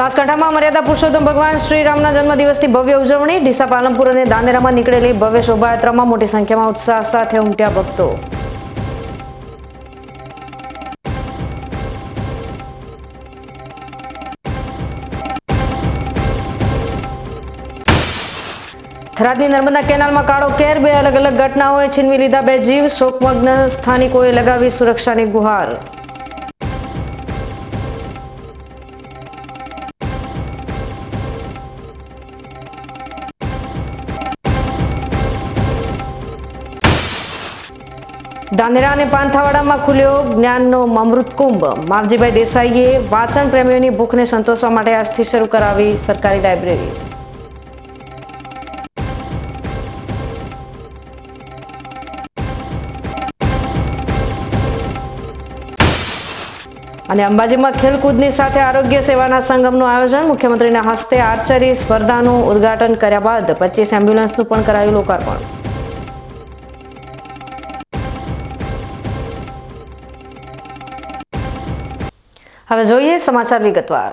બનાસકાંઠામાં મર્યાદા પુરુષોત્તમ ભગવાન શ્રીરામના જન્મદિવસની ભવ્ય ઉજવણી. ડીસા, પાલનપુર અને દાંદેરામાં નીકળેલી ભવ્ય શોભાયાત્રામાં મોટી સંખ્યામાં ઉત્સાહ સાથે ઉમટ્યા ભક્તો. થરાદની નર્મદા કેનાલમાં કાળો કેર, બે અલગ અલગ ઘટનાઓએ છીનવી લીધા બે જીવ. શોકમગ્ન સ્થાનિકોએ લગાવી સુરક્ષાની ગુહાર. દાંદેરા અને પાંથાવાડામાં ખુલ્યો જ્ઞાનનો અમૃત કુંભ. માવજીભાઈ દેસાઈએ વાંચન પ્રેમીઓની ભૂખને સંતોષવા માટે આજથી શરૂ કરાવી સરકારી લાઇબ્રેરી. અને અંબાજીમાં ખેલકૂદની સાથે આરોગ્ય સેવાના સંગમનું આયોજન. મુખ્યમંત્રીના હસ્તે આર્ચરી સ્પર્ધાનું ઉદ્ઘાટન કર્યા બાદ પચીસ એમ્બ્યુલન્સનું પણ કરાયું લોકાર્પણ. હવે જોઈએ સમાચાર વિગતવાર.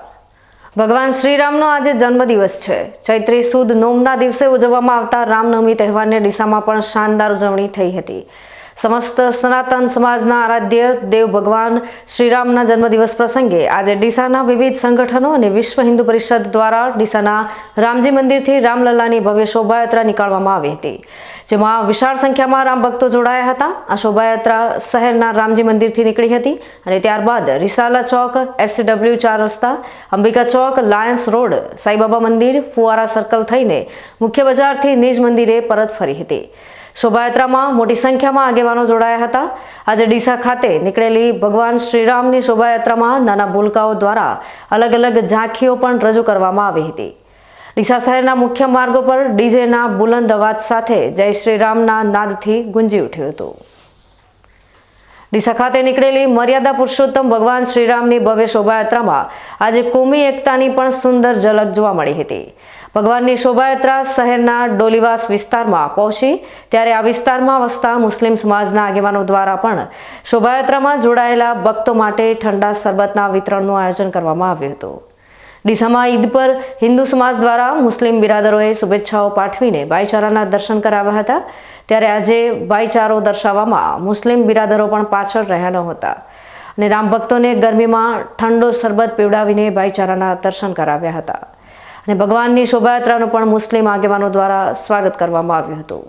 ભગવાન શ્રીરામનો આજે જન્મદિવસ છે. ચૈત્રી સુદ નોમના દિવસે ઉજવવામાં આવતા રામનવમી તહેવારને ડીસામાં પણ શાનદાર ઉજવણી થઈ હતી. સમસ્ત સનાતન સમાજના આરાધ્ય દેવ ભગવાન શ્રીરામના જન્મદિવસ પ્રસંગે આજે ડીસાના વિવિધ સંગઠનો અને વિશ્વ હિન્દુ પરિષદ દ્વારા ડીસાના રામજી મંદિરથી રામલલ્લાની ભવ્ય શોભાયાત્રા નીકાળવામાં આવી હતી. જેમાં વિશાળ સંખ્યામાં રામ ભક્તો જોડાયા હતા. આ શોભાયાત્રા શહેરના રામજી મંદિરથી નીકળી હતી અને ત્યારબાદ રિસાલા ચોક એસડબલ્યુ ચાર રસ્તા, અંબિકા ચોક, લાયન્સ રોડ, સાઈબાબા મંદિર, ફુવારા સર્કલ થઈને મુખ્ય બજારથી નિજ મંદિરે પરત ફરી હતી. શોભાયાત્રામાં મોટી સંખ્યામાં આગેવાનો જોડાયા હતા. આજે ડીસા ખાતે નીકળેલી ભગવાન શ્રીરામની શોભાયાત્રામાં નાના ભૂલકાઓ દ્વારા અલગ અલગ ઝાંખીઓ પણ રજૂ કરવામાં આવી હતી. ડીસા શહેરના મુખ્ય માર્ગો પર ડીજેના બુલંદ અવાજ સાથે જય શ્રીરામના નાદથી ગુંજી ઉઠ્યું હતું. ડીસા ખાતે નીકળેલી મર્યાદા પુરુષોત્તમ ભગવાન શ્રીરામની ભવ્ય શોભાયાત્રામાં આજે કોમી એકતાની પણ સુંદર ઝલક જોવા મળી હતી. ભગવાનની શોભાયાત્રા શહેરના ડોલીવાસ વિસ્તારમાં પહોંચી, ત્યારે આ વિસ્તારમાં વસતા મુસ્લિમ સમાજના આગેવાનો દ્વારા પણ શોભાયાત્રામાં જોડાયેલા ભક્તો માટે ઠંડા શરબતના વિતરણનું આયોજન કરવામાં આવ્યું હતું. ડીસામાં ઈદ પર હિન્દુ સમાજ દ્વારા મુસ્લિમ બિરાદરોએ શુભેચ્છાઓ પાઠવીને ભાઈચારાના દર્શન કરાવ્યા હતા. ત્યારે આજે ભાઈચારો દર્શાવવામાં મુસ્લિમ બિરાદરો પણ પાછળ રહ્યા ન હતા અને રામ ભક્તોને ગરમીમાં ઠંડો શરબત પીવડાવીને ભાઈચારાના દર્શન કરાવ્યા હતા. અને ભગવાનની શોભાયાત્રાનું પણ મુસ્લિમ આગેવાનો દ્વારા સ્વાગત કરવામાં આવ્યું હતું.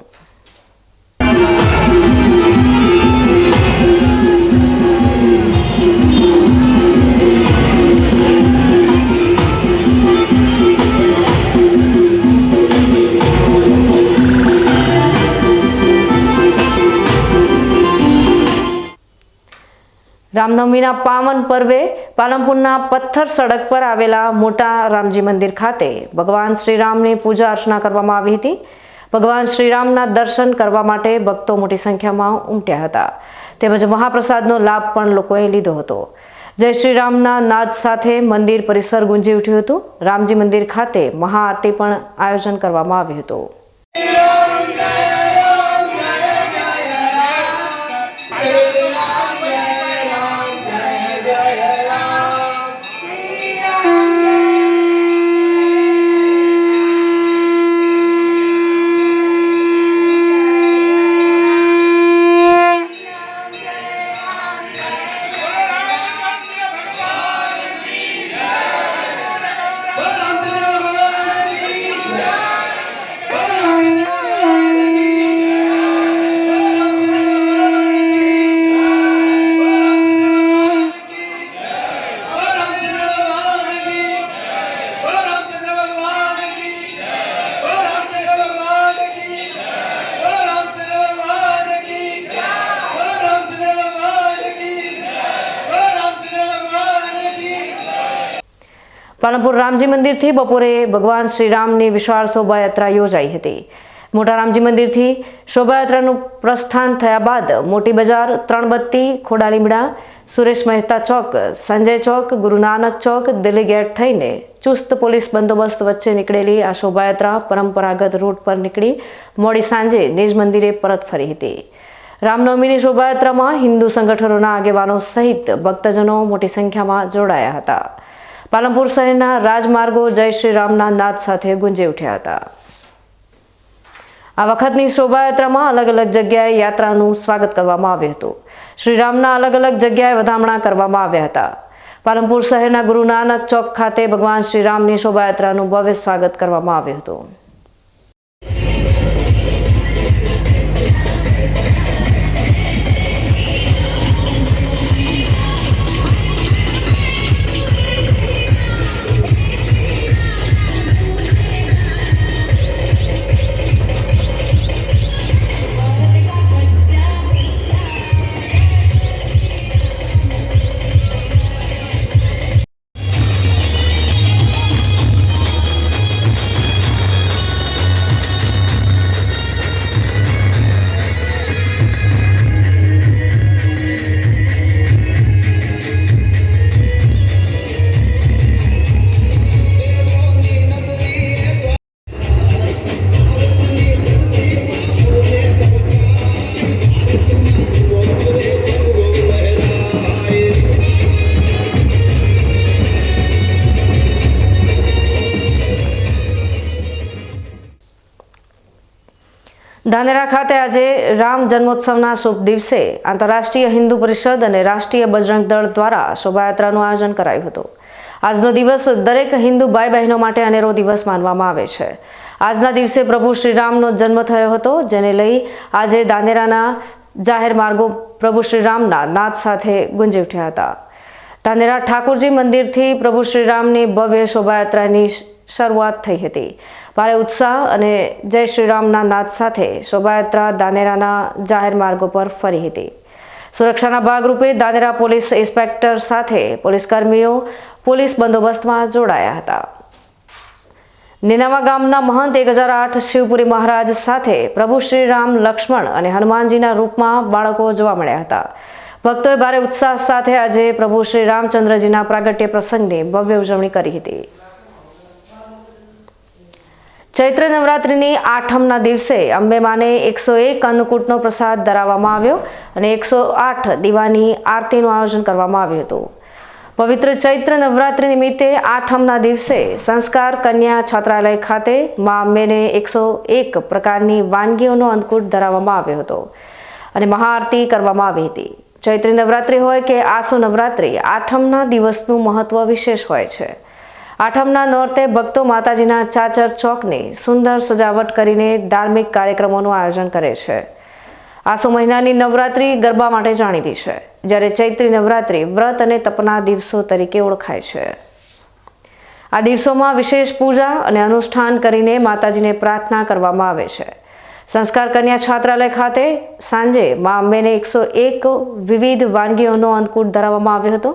રામનવમીના પાવન પર્વે પાલનપુરના પથ્થર સડક પર આવેલા મોટા રામજી મંદિર ખાતે ભગવાન શ્રીરામની પૂજા અર્ચના કરવામાં આવી હતી. ભગવાન શ્રીરામના દર્શન કરવા માટે ભક્તો મોટી સંખ્યામાં ઉમટ્યા હતા. તેમજ મહાપ્રસાદનો લાભ પણ લોકોએ લીધો હતો. જય શ્રીરામના નાદ સાથે મંદિર પરિસર ગુંજી ઉઠ્યું હતું. રામજી મંદિર ખાતે મહાઆરતી પણ આયોજન કરવામાં આવ્યું હતું. પાલનપુર રામજી મંદિરથી બપોરે ભગવાન શ્રીરામની વિશાળ શોભાયાત્રા યોજાઈ હતી. મોટા રામજી મંદિરથી શોભાયાત્રાનું પ્રસ્થાન થયા બાદ મોટી બજાર, ત્રણબત્તી, ખોડાલીમડા, સુરેશ મહેતા ચોક, સંજય ચોક, ગુરુનાનક ચોક, દિલ્હી ગેટ થઈને ચુસ્ત પોલીસ બંદોબસ્ત વચ્ચે નીકળેલી આ શોભાયાત્રા પરંપરાગત રૂટ પર નીકળી મોડી સાંજે નિજ મંદિરે પરત ફરી હતી. રામનવમીની શોભાયાત્રામાં હિન્દુ સંગઠનોના આગેવાનો સહિત ભક્તજનો મોટી સંખ્યામાં જોડાયા હતા. પાલનપુર શહેરના રાજમાર્ગો જય શ્રી રામના નાદ સાથે ગુંજી ઉઠ્યા હતા. આ વખતની શોભાયાત્રામાં અલગ અલગ જગ્યાએ યાત્રાનું સ્વાગત કરવામાં આવ્યું હતું. શ્રીરામના અલગ અલગ જગ્યાએ વધામણા કરવામાં આવ્યા હતા. પાલનપુર શહેરના ગુરુ નાનક ચોક ખાતે ભગવાન શ્રીરામની શોભાયાત્રાનું ભવ્ય સ્વાગત કરવામાં આવ્યું હતું. ખાતે આજે રામ જન્મોત્સવના શુભ દિવસે આંતરરાષ્ટ્રીય હિન્દુ પરિષદ અને રાષ્ટ્રીય બજરંગ દળ દ્વારા શોભાયાત્રાનું આયોજન કરાયું હતું. આજનો દિવસ દરેક હિન્દુ ભાઈ બહેનો માટે અનેરો દિવસ માનવામાં આવે છે. આજના દિવસે પ્રભુ શ્રીરામનો જન્મ થયો હતો, જેને લઈ આજે દાંદેરાના જાહેર માર્ગો પ્રભુ શ્રીરામના નાદ સાથે ગુંજી ઉઠ્યા હતા. દાંદેરા ઠાકોરજી મંદિરથી પ્રભુ શ્રીરામની ભવ્ય શોભાયાત્રાની શરૂઆત થઈ હતી. ભારે ઉત્સાહ અને જય શ્રીરામના નાદ સાથે શોભાયાત્રા દાનેરાના જાહેર માર્ગો પર ફરી હતી. સુરક્ષાના ભાગરૂપે દાનેરા પોલીસ ઇન્સ્પેક્ટર સાથે પોલીસકર્મીઓ પોલીસ બંદોબસ્તમાં જોડાયા હતા. નીનાવા ગામના મહંત એક હજાર આઠ શિવપુરી મહારાજ સાથે પ્રભુ શ્રીરામ, લક્ષ્મણ અને હનુમાનજીના રૂપમાં બાળકો જોવા મળ્યા હતા. ભક્તોએ ભારે ઉત્સાહ સાથે આજે પ્રભુ શ્રી રામચંદ્રજીના પ્રાગટ્ય પ્રસંગની ભવ્ય ઉજવણી કરી હતી. ચૈત્ર નવરાત્રિની આઠમના દિવસે અંબેમાને એકસો એક અન્નકૂટનો પ્રસાદ ધરાવવામાં આવ્યો અને એકસો આઠ દીવાની આરતીનું આયોજન કરવામાં આવ્યું હતું. પવિત્ર ચૈત્ર નવરાત્રિ નિમિત્તે આઠમના દિવસે સંસ્કાર કન્યા છાત્રાલય ખાતે મા અંબેને એકસો એક પ્રકારની વાનગીઓનો અન્નકૂટ ધરાવવામાં આવ્યો હતો અને મહાઆરતી કરવામાં આવી હતી. ચૈત્ર નવરાત્રિ હોય કે આસો નવરાત્રિ, આઠમના દિવસનું મહત્વ વિશેષ હોય છે. આઠમના નોરતે ભક્તો માતાજીના ચાચર ચોકની સુંદર સજાવટ કરીને ધાર્મિક કાર્યક્રમોનું આયોજન કરે છે. આસો મહિનાની નવરાત્રી ગરબા માટે જાણીતી છે, જ્યારે ચૈત્રી નવરાત્રિ વ્રત અને તપના દિવસો તરીકે ઓળખાય છે. આ દિવસોમાં વિશેષ પૂજા અને અનુષ્ઠાન કરીને માતાજીને પ્રાર્થના કરવામાં આવે છે. સંસ્કાર કન્યા છાત્રાલય ખાતે સાંજે મા અંબેને એકસો એક વિવિધ વાનગીઓનો અંકુટ ધરાવવામાં આવ્યો હતો.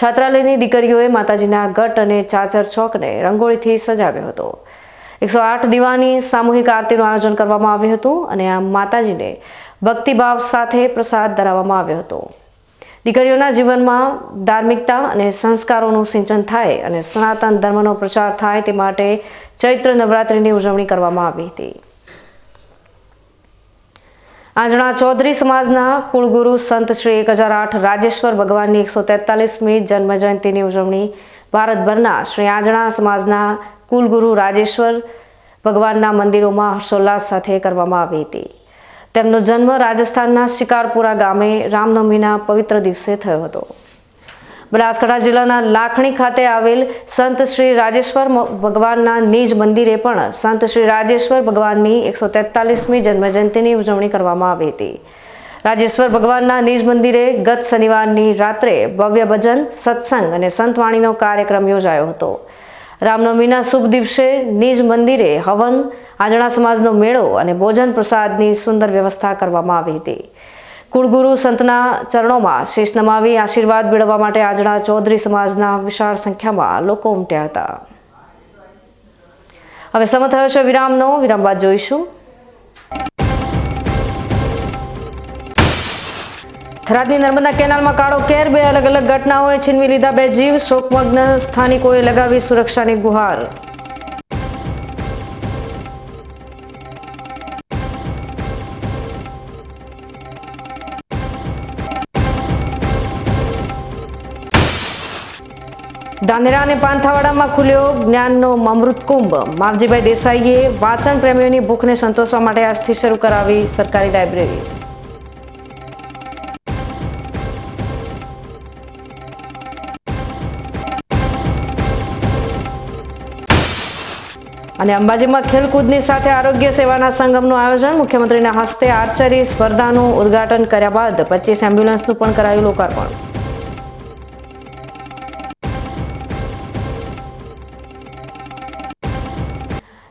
છાત્રાલયની દીકરીઓએ માતાજીના ગટ અને ચાચર ચોકને રંગોળીથી સજાવ્યો હતો. એકસો આઠ દીવાની સામૂહિક આરતીનું આયોજન કરવામાં આવ્યું હતું અને આ માતાજીને ભક્તિભાવ સાથે પ્રસાદ ધરાવવામાં આવ્યો હતો. દીકરીઓના જીવનમાં ધાર્મિકતા અને સંસ્કારોનું સિંચન થાય અને સનાતન ધર્મનો પ્રચાર થાય તે માટે ચૈત્ર નવરાત્રિની ઉજવણી કરવામાં આવી હતી. આંજણા ચૌધરી સમાજના કુળગુરુ સંત શ્રી એક હજાર આઠ રાજેશ્વર ભગવાનની એકસો તેતાલીસમી જન્મજયંતિની ઉજવણી ભારતભરના શ્રી આંજણા સમાજના કુલગુરુ રાજેશ્વર ભગવાનના મંદિરોમાં હર્ષોલ્લાસ સાથે કરવામાં આવી હતી. તેમનો જન્મ રાજસ્થાનના શિકારપુરા ગામે રામનવમીના પવિત્ર દિવસે થયો હતો. બનાસકાંઠા જિલ્લાના લાખણી ખાતે આવેલ સંત શ્રી રાજેશ્વર ભગવાનના નિજ મંદિરે પણ સંત શ્રી રાજેશ્વર ભગવાનની એકસો તેતાલીસમી જન્મજયંતિની ઉજવણી કરવામાં આવી હતી. રાજેશ્વર ભગવાનના નિજ મંદિરે ગત શનિવારની રાત્રે ભવ્ય ભજન, સત્સંગ અને સંતવાણીનો કાર્યક્રમ યોજાયો હતો. રામનવમીના શુભ દિવસે નિજ મંદિરે હવન, આંજણા સમાજનો મેળો અને ભોજન પ્રસાદની સુંદર વ્યવસ્થા કરવામાં આવી હતી. કુળગુરુ સંતના ચરણોમાં શેષ નમાવી આશીર્વાદ મેળવવા માટે આજના ચૌધરી સમાજના વિશાળ સંખ્યામાં લોકો ઉમટ્યા હતા. હવે સમય થયો છે વિરામનો. વિરામ બાદ જોઈશું. થરાદની નર્મદા કેનાલમાં કાળો કેર, બે અલગ અલગ ઘટનાઓએ છીનવી લીધા બે જીવ. શોકમગ્ન સ્થાનિકોએ લગાવી સુરક્ષાની ગુહાર. ધાનેરા અને પાંથાવાડામાં ખુલ્યો જ્ઞાનનો અમૃત કુંભ. માવજીભાઈ દેસાઈએ વાંચન પ્રેમીઓની ભૂખને સંતોષવા માટે આજથી શરૂ કરાવી સરકારી લાઇબ્રેરી. અને અંબાજીમાં ખેલકૂદની સાથે આરોગ્ય સેવાના સંગમનું આયોજન. મુખ્યમંત્રીના હસ્તે આર્ચરી સ્પર્ધાનું ઉદ્ઘાટન કર્યા બાદ પચીસ એમ્બ્યુલન્સનું પણ કરાયું લોકાર્પણ.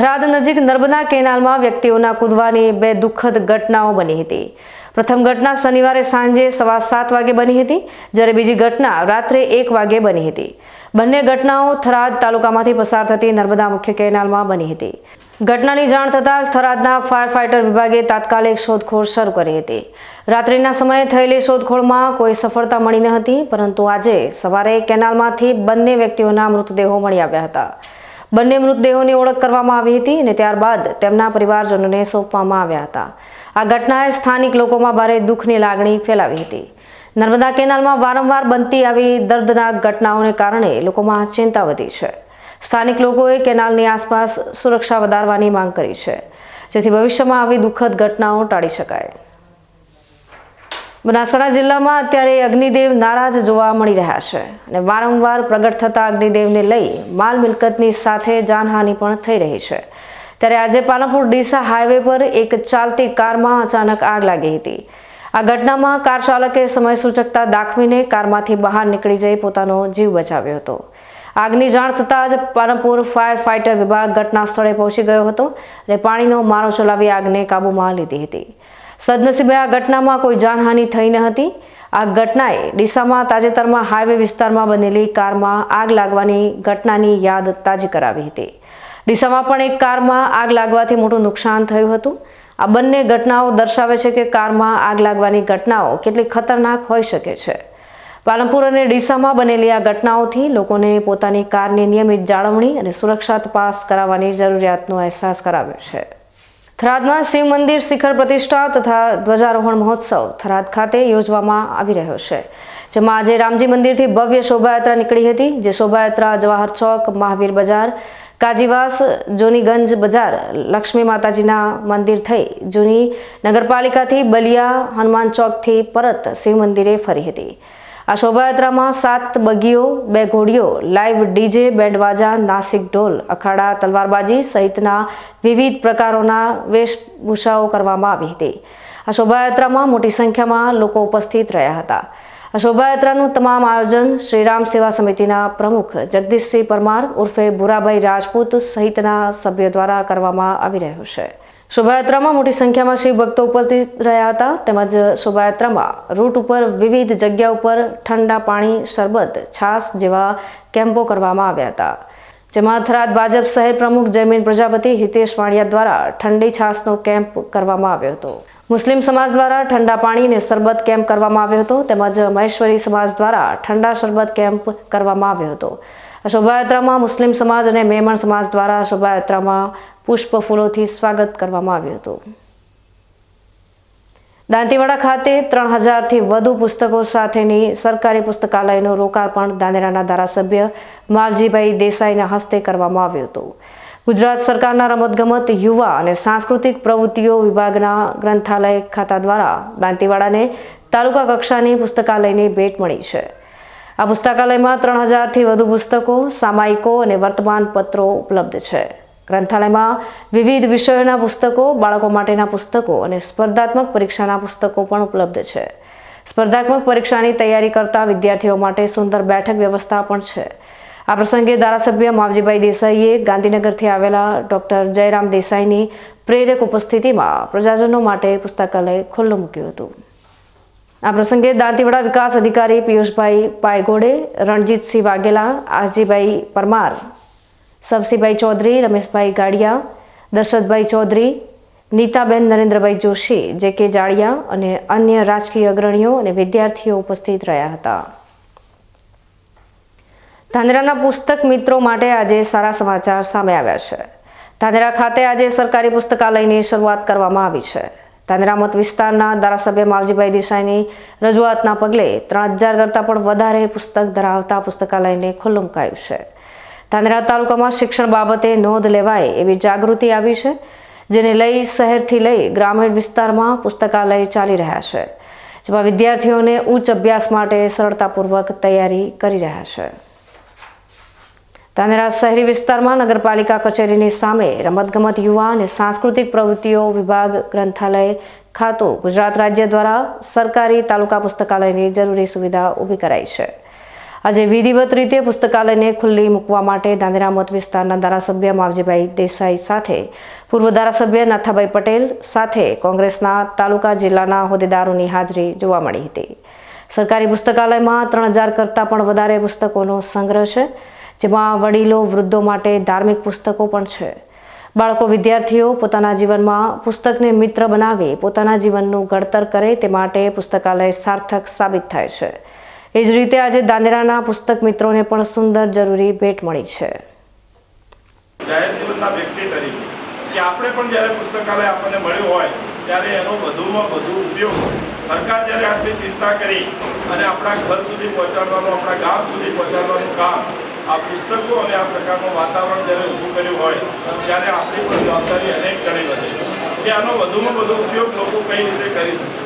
થરાદ નજીક નર્મદા કેનાલમાં વ્યક્તિઓના કૂદવાની બે દુઃખદ ઘટનાઓ બની હતી. પ્રથમ ઘટના શનિવારે સાંજે સવા સાત વાગે બની હતી, જ્યારે બીજી ઘટના રાત્રે એક વાગે બની હતી. બંને ઘટનાઓ થરાદ તાલુકામાંથી પસાર થતી નર્મદા મુખ્ય કેનાલમાં બની હતી. ઘટનાની જાણ થતાં જ થરાદના ફાયર ફાઇટર વિભાગે તાત્કાલિક શોધખોળ શરૂ કરી હતી. રાત્રિના સમયે થયેલી શોધખોળમાં કોઈ સફળતા મળી ન હતી, પરંતુ આજે સવારે કેનાલમાંથી બંને વ્યક્તિઓના મૃતદેહો મળી આવ્યા હતા. બંને મૃતદેહોની ઓળખ કરવામાં આવી હતી અને ત્યારબાદ તેમના પરિવારજનોને સોંપવામાં આવ્યા હતા. આ ઘટનાએ સ્થાનિક લોકોમાં ભારે દુઃખની લાગણી ફેલાવી હતી. નર્મદા કેનાલમાં વારંવાર બનતી આવી દર્દનાક ઘટનાઓને કારણે લોકોમાં ચિંતા વધી છે. સ્થાનિક લોકોએ કેનાલની આસપાસ સુરક્ષા વધારવાની માંગ કરી છે, જેથી ભવિષ્યમાં આવી દુઃખદ ઘટનાઓ ટાળી શકાય. બનાસકાંઠા જિલ્લામાં અત્યારે અગ્નિદેવ નારાજ જોવા મળી રહ્યા છે અને વારંવાર પ્રગટ થતા અગ્નિદેવને લઈ માલ મિલકતની સાથે જાનહાનિ પણ થઈ રહી છે. ત્યારે આજે પાલનપુર ડીસા હાઈવે પર એક ચાલતી કારમાં અચાનક આગ લાગી હતી. આ ઘટનામાં કાર ચાલકે સમય સૂચકતા દાખવીને કારમાંથી બહાર નીકળી જઈ પોતાનો જીવ બચાવ્યો હતો. આગની જાણ થતાં જ પાલનપુર ફાયર ફાઇટર વિભાગ ઘટના સ્થળે પહોંચી ગયો હતો અને પાણીનો મારો ચલાવી આગને કાબૂમાં લીધી હતી. સદનસીબે આ ઘટનામાં કોઈ જાનહાનિ થઈ ન હતી. આ ઘટનાએ ડીસામાં તાજેતરમાં હાઈવે વિસ્તારમાં બનેલી કારમાં આગ લાગવાની ઘટનાની યાદ તાજી કરાવી હતી. ડીસામાં પણ એક કારમાં આગ લાગવાથી મોટું નુકસાન થયું હતું. આ બંને ઘટનાઓ દર્શાવે છે કે કારમાં આગ લાગવાની ઘટનાઓ કેટલી ખતરનાક હોઈ શકે છે. પાલનપુર અને ડીસામાં બનેલી આ ઘટનાઓથી લોકોને પોતાની કારની નિયમિત જાળવણી અને સુરક્ષા તપાસ કરાવવાની જરૂરિયાતનો અહેસાસ કરાવ્યો છે. થરાદમાં શિવ મંદિર શિખર પ્રતિષ્ઠા તથા ધ્વજારોહણ મહોત્સવ થરાદ ખાતે યોજવામાં આવી રહ્યો છે. જેમાં આજે રામજી મંદિરથી ભવ્ય શોભાયાત્રા નીકળી હતી, જે શોભાયાત્રા, જવાહર ચોક, મહાવીર બજાર, કાજીવાસ, જોનીગંજ બજાર, લક્ષ્મી માતાજીના મંદિર થઈ જૂની નગરપાલિકાથી બલિયા, હનુમાન ચોકથી પરત શિવ મંદિરે ફરી હતી. આ શોભાયાત્રામાં સાત બગીઓ, બે ઘોડીઓ, લાઈવ ડીજે બેન્ડવાજા નાસિક ઢોલ, અખાડા, તલવારબાજી સહિતના વિવિધ પ્રકારોના વેશભૂષાઓ કરવામાં આવી હતી. આ શોભાયાત્રામાં મોટી સંખ્યામાં લોકો ઉપસ્થિત રહ્યા હતા. આ શોભાયાત્રાનું તમામ આયોજન શ્રીરામ સેવા સમિતિના પ્રમુખ જગદીશસિંહ પરમાર ઉર્ફે ભુરાભાઈ રાજપૂત સહિતના સભ્યો દ્વારા કરવામાં આવી રહ્યું છે. શોભાયાત્રામાં મોટી સંખ્યામાં શિવ ભક્તો ઉપસ્થિત રહ્યા હતા. તેમજ શોભાયાત્રામાં રૂટ ઉપર વિવિધ જગ્યા ઉપર ઠંડા પાણી, શરબત, છાશ જેવા કેમ્પો કરવામાં આવ્યા હતા. જેમાં થરાદ ભાજપ શહેર પ્રમુખ જયમીન પ્રજાપતિ, હિતેશ વાણિયા દ્વારા ઠંડી છાશનો કેમ્પ કરવામાં આવ્યો હતો. મુસ્લિમ સમાજ દ્વારા ઠંડા પાણી અને શરબત કેમ્પ કરવામાં આવ્યો હતો. તેમજ મહેશ્વરી સમાજ દ્વારા ઠંડા શરબત કેમ્પ કરવામાં આવ્યો હતો. આ શોભાયાત્રામાં મુસ્લિમ સમાજ અને મેમણ સમાજ દ્વારા શોભાયાત્રામાં પુષ્પ ફૂલોથી સ્વાગત કરવામાં આવ્યું હતું. દાંતીવાડા ખાતે ત્રણ હજારથી વધુ પુસ્તકો સાથેની સરકારી પુસ્તકાલયનું લોકાર્પણ દાંદેરાના ધારાસભ્ય માવજીભાઈ દેસાઈના હસ્તે કરવામાં આવ્યું હતું. ગુજરાત સરકારના રમતગમત, યુવા અને સાંસ્કૃતિક પ્રવૃત્તિઓ વિભાગના ગ્રંથાલય ખાતા દ્વારા દાંતીવાડાને તાલુકા કક્ષાની પુસ્તકાલયની ભેટ મળી છે. આ પુસ્તકાલયમાં ત્રણ હજારથી વધુ પુસ્તકો, સામાયિકો અને વર્તમાન પત્રો ઉપલબ્ધ છે. ગ્રંથાલયમાં વિવિધ વિષયોના પુસ્તકો, બાળકો માટેના પુસ્તકો અને સ્પર્ધાત્મક પરીક્ષાના પુસ્તકો પણ ઉપલબ્ધ છે. સ્પર્ધાત્મક પરીક્ષાની તૈયારી કરતા વિદ્યાર્થીઓ માટે સુંદર બેઠક વ્યવસ્થા પણ છે. આ પ્રસંગે ધારાસભ્ય માવજીભાઈ દેસાઈએ ગાંધીનગરથી આવેલા ડોક્ટર જયરામ દેસાઈની પ્રેરક ઉપસ્થિતિમાં પ્રજાજનો માટે પુસ્તકાલય ખુલ્લું મૂક્યું હતું. આ પ્રસંગે દાંતીવાડા વિકાસ અધિકારી પિયુષભાઈ પાયગોડે, રણજીતસિંહ વાઘેલા, આરજીભાઈ પરમાર, સવસીભાઈ ચૌધરી, રમેશભાઈ ગાડિયા, દશરથભાઈ ચૌધરી, નીતાબેન નરેન્દ્રભાઈ જોશી જે કે જાડિયા અને અન્ય રાજકીય અગ્રણીઓ અને વિદ્યાર્થીઓ ઉપસ્થિત રહ્યા હતા. ધાનેરાના પુસ્તક મિત્રો માટે આજે સારા સમાચાર સામે આવ્યા છે. ધાનેરા ખાતે આજે સરકારી પુસ્તકાલયની શરૂઆત કરવામાં આવી છે. ધાનેરા વિસ્તારના ધારાસભ્ય માવજીભાઈ દેસાઈની રજૂઆતના પગલે ત્રણ હજાર કરતાં પણ વધારે પુસ્તક ધરાવતા પુસ્તકાલયને ખુલ્લું મુકાયું છે. ધાનેરા તાલુકામાં શિક્ષણ બાબતે નોંધ લેવાય એવી જાગૃતિ આવી છે, જેને લઈ શહેરથી લઈ ગ્રામીણ વિસ્તારમાં પુસ્તકાલય ચાલી રહ્યા છે, જેમાં વિદ્યાર્થીઓને ઉચ્ચ અભ્યાસ માટે સરળતાપૂર્વક તૈયારી કરી રહ્યા છે. ધાનેરા શહેરી વિસ્તારમાં નગરપાલિકા કચેરીની સામે રમતગમત યુવા અને સાંસ્કૃતિક પ્રવૃત્તિઓ વિભાગ ગ્રંથાલય ખાતું ગુજરાત રાજ્ય દ્વારા સરકારી તાલુકા પુસ્તકાલયની જરૂરી સુવિધા ઊભી કરાઈ છે. આજે વિધિવત રીતે પુસ્તકાલયને ખુલ્લી મૂકવા માટે ધાનેરા મત વિસ્તારના ધારાસભ્ય માવજીભાઈ દેસાઈ સાથે, પૂર્વ ધારાસભ્ય નાથાભાઈ પટેલ સાથે કોંગ્રેસના તાલુકા જિલ્લાના હોદ્દેદારોની હાજરી જોવા મળી હતી. સરકારી પુસ્તકાલયમાં ત્રણ હજાર કરતાં પણ વધારે પુસ્તકોનો સંગ્રહ છે. જેમાં વડીલો, વૃદ્ધો માટે ધાર્મિક પુસ્તકો પણ છે. બાળકો, વિદ્યાર્થીઓ પોતાના જીવનમાં પુસ્તકને મિત્ર બનાવી પોતાના જીવનનું ઘડતર કરે તે માટે પુસ્તકાલય સાર્થક સાબિત થાય છે. એ જ રીતે આજે દાંદેરાના પુસ્તક મિત્રોને પણ સુંદર જરૂરી ભેટ મળી છે. જાહેર જીવનના વ્યક્તિ તરીકે કે આપણે પણ જ્યારે પુસ્તકાલય આપણને મળ્યું હોય, ત્યારે એનો વધુમાં વધુ ઉપયોગ સરકાર જ્યારે આટલી ચિંતા કરી અને આપણા ઘર સુધી પહોંચાડવાનું, આપણા ગામ સુધી પહોંચાડવાનું કામ આ પુસ્તકો અને આ પ્રકારનું વાતાવરણ જ્યારે ઊભું કર્યું હોય, ત્યારે આપણી પણ જવાબદારી અનેક ગણી વધે કે આનો વધુમાં વધુ ઉપયોગ લોકો કઈ રીતે કરી શકે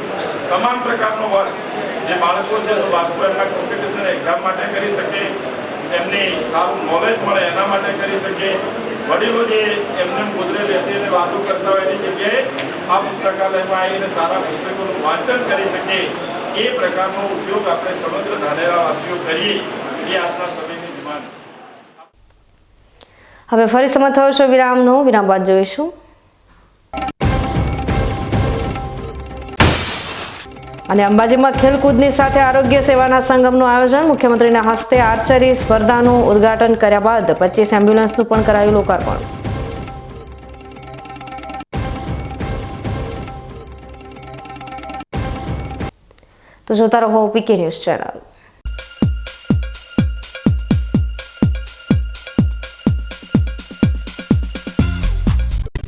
તમામ પ્રકારનો વર્ગ, જે બાળકો છે, તો બાળકો એમના કોમ્પિટિશન એક્ઝામ માટે કરી શકે, એમને સારું નોલેજ મળે એના માટે કરી શકે. વડીલો જે એમને ગોદરે બેસીને વાતો કરતા હોય એની જગ્યાએ આ પુસ્તકાલયમાં આવીને સારા પુસ્તકોનું વાંચન કરી શકે. એ પ્રકારનો ઉપયોગ આપણે સમગ્ર ધાનેરાવાસીઓ કરીએ. એ આજના છે હવે ફરી સમય થયો છે વિરામનો. વિરામ બાદ જોઈશું. અને અંબાજીમાં ખેલકૂદની સાથે આરોગ્ય સેવાના સંગમનું આયોજન. મુખ્યમંત્રીના હસ્તે આર્ચરી સ્પર્ધાનું ઉદ્ઘાટન કર્યા બાદ પચીસ એમ્બ્યુલન્સનું પણ કરાયું લોકાર્પણ. તો જોતા રહો પીકે ન્યૂઝ ચેનલ.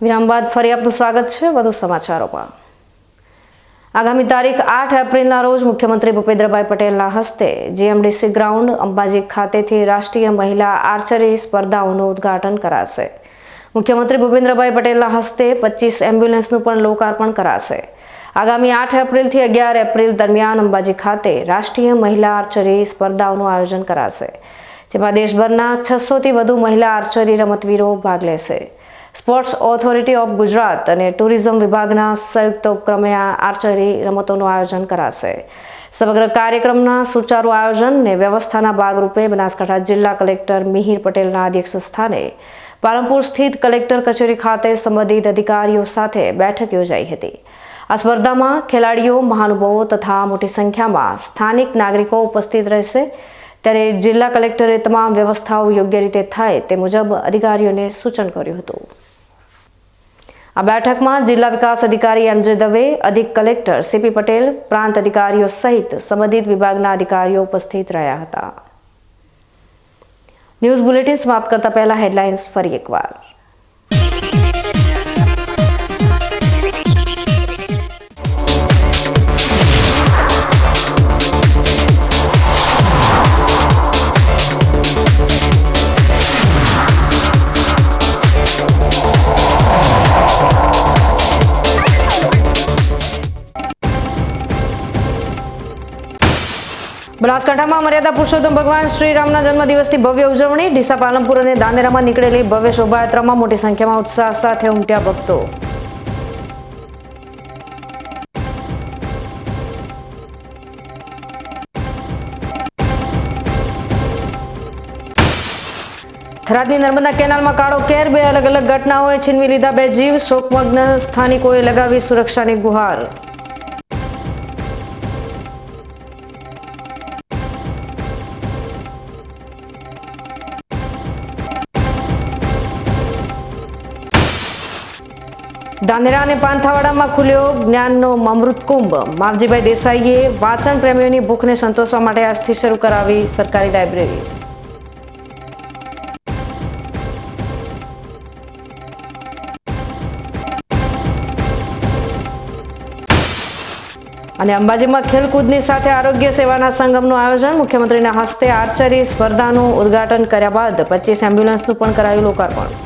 વિરામ બાદ ફરી આપનું સ્વાગત છે વધુ સમાચારોમાં. આગામી તારીખ આઠ એપ્રિલના રોજ મુખ્યમંત્રી ભૂપેન્દ્રભાઈ પટેલના હસ્તે જીએમડીસી ગ્રાઉન્ડ અંબાજી ખાતેથી રાષ્ટ્રીય મહિલા આર્ચરી સ્પર્ધાઓનું ઉદ્ઘાટન કરાશે. મુખ્યમંત્રી ભૂપેન્દ્રભાઈ પટેલના હસ્તે પચીસ એમ્બ્યુલન્સનું પણ લોકાર્પણ કરાશે. આગામી આઠ એપ્રિલથી અગિયાર એપ્રિલ દરમિયાન અંબાજી ખાતે રાષ્ટ્રીય મહિલા આર્ચરી સ્પર્ધાઓનું આયોજન કરાશે, જેમાં દેશભરના છસોથી વધુ મહિલા આર્ચરી રમતવીરો ભાગ લેશે. સ્પોર્ટ્સ ઓથોરિટી ઓફ ગુજરાત અને ટુરિઝમ વિભાગના સંયુક્ત ઉપક્રમે આ આર્ચરી રમતોનું આયોજન કરાશે. સમગ્ર કાર્યક્રમના સુચારુ આયોજન અને વ્યવસ્થાના ભાગરૂપે બનાસકાંઠા જિલ્લા કલેક્ટર મિહિર પટેલના અધ્યક્ષ સ્થાને પાલનપુર સ્થિત કલેક્ટર કચેરી ખાતે સંબંધિત અધિકારીઓ સાથે બેઠક યોજાઈ હતી. આ સ્પર્ધામાં ખેલાડીઓ, મહાનુભાવો તથા મોટી સંખ્યામાં સ્થાનિક નાગરિકો ઉપસ્થિત રહેશે. ત્યારે જિલ્લા કલેક્ટરે તમામ વ્યવસ્થાઓ યોગ્ય રીતે થાય તે મુજબ અધિકારીઓને સૂચન કર્યું હતું. આ બેઠકમાં જિલ્લા વિકાસ અધિકારી એમ જે દવે, અધિક કલેક્ટર સીપી પટેલ, પ્રાંત અધિકારીઓ સહિત સંબંધિત વિભાગના અધિકારીઓ ઉપસ્થિત રહ્યા હતા. ન્યૂઝ બુલેટિન સમાપ્ત કરતા પહેલા હેડલાઇન્સ ફરી એકવાર. બનાસકાંઠામાં મર્યાદા પુરુષોત્તમ ભગવાન શ્રી રામના જન્મદિવસની ભવ્ય ઉજવણી. ડીસા પાલનપુર અને દાંદેરામાં નીકળેલી ભવ્ય શોભાયાત્રામાં મોટી સંખ્યામાં ઉત્સાહ સાથે ઉમટ્યા ભક્તો. થરાદની નર્મદા કેનાલમાં કાળો કેર, બે અલગ અલગ ઘટનાઓએ છીનવી લીધા બે જીવ. શોકમગ્ન સ્થાનિકોએ લગાવી સુરક્ષાની ગુહાર. દાંદેરા અને પાંથાવાડામાં ખુલ્યો જ્ઞાનનો અમૃત કુંભ. માવજીભાઈ દેસાઈએ વાંચન પ્રેમીઓની ભૂખને સંતોષવા માટે આજથી શરૂ કરાવી સરકારી લાઇબ્રેરી. અને અંબાજીમાં ખેલકૂદની સાથે આરોગ્ય સેવાના સંગમનું આયોજન. મુખ્યમંત્રીના હસ્તે આર્ચરી સ્પર્ધાનું ઉદ્ઘાટન કર્યા બાદ પચીસ એમ્બ્યુલન્સનું પણ કરાયું લોકાર્પણ.